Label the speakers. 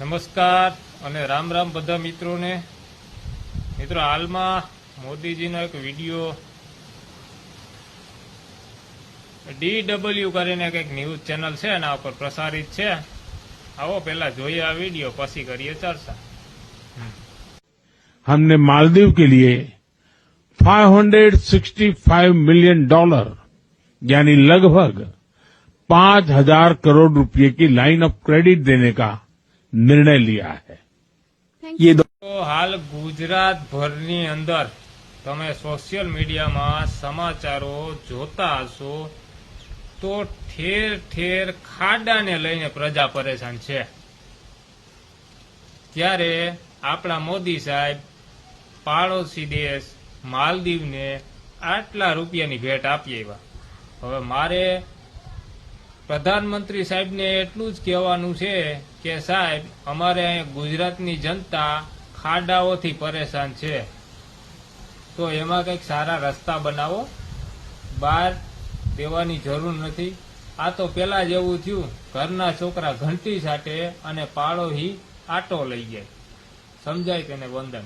Speaker 1: નમસ્કાર અને રામ રામ બધા મિત્રોને મિત્રો હાલમાં મોદીજીનો એક વિડીયો ડીડબલ્યુ કરીને કંઈક ન્યૂઝ ચેનલ છે એના ઉપર પ્રસારિત છે આવો પહેલા જોઈએ આ વિડીયો પછી કરીએ ચર્ચા
Speaker 2: हमने मालदीव के लिए 565 मिलियन डॉलर यानी लगभग 5000 करोड़ रुपए की लाइन ऑफ क्रेडिट देने का निर्णय लिया है
Speaker 3: ये दो
Speaker 1: તો હાલ ગુજરાત ભરની અંદર તમે સોશિયલ મીડિયામાં સમાચારો જોતા હશો તો ઠેર ઠેર ખાડાને લઈને પ્રજા પરેશાન છે ત્યારે આપણા મોદી સાહેબ પાડોશી દેશ માલદીવને આટલા રૂપિયાની ભેટ આપી આવ્યા હવે મારે પ્રધાનમંત્રી સાહેબને એટલું જ કહેવાનું છે કે સાહેબ, અમારે અહીંયા ગુજરાતની જનતા ખાડાઓથી પરેશાન છે. તો એમાં કંઈક સારા રસ્તા બનાવો. બહાર દેવાની જરૂર નથી. આ તો પેલા જેવું થયું. ઘરના છોકરા ઘંટી સાટે અને પાડોશી આટો લઈ જાય. સમજાય તેને વંદન.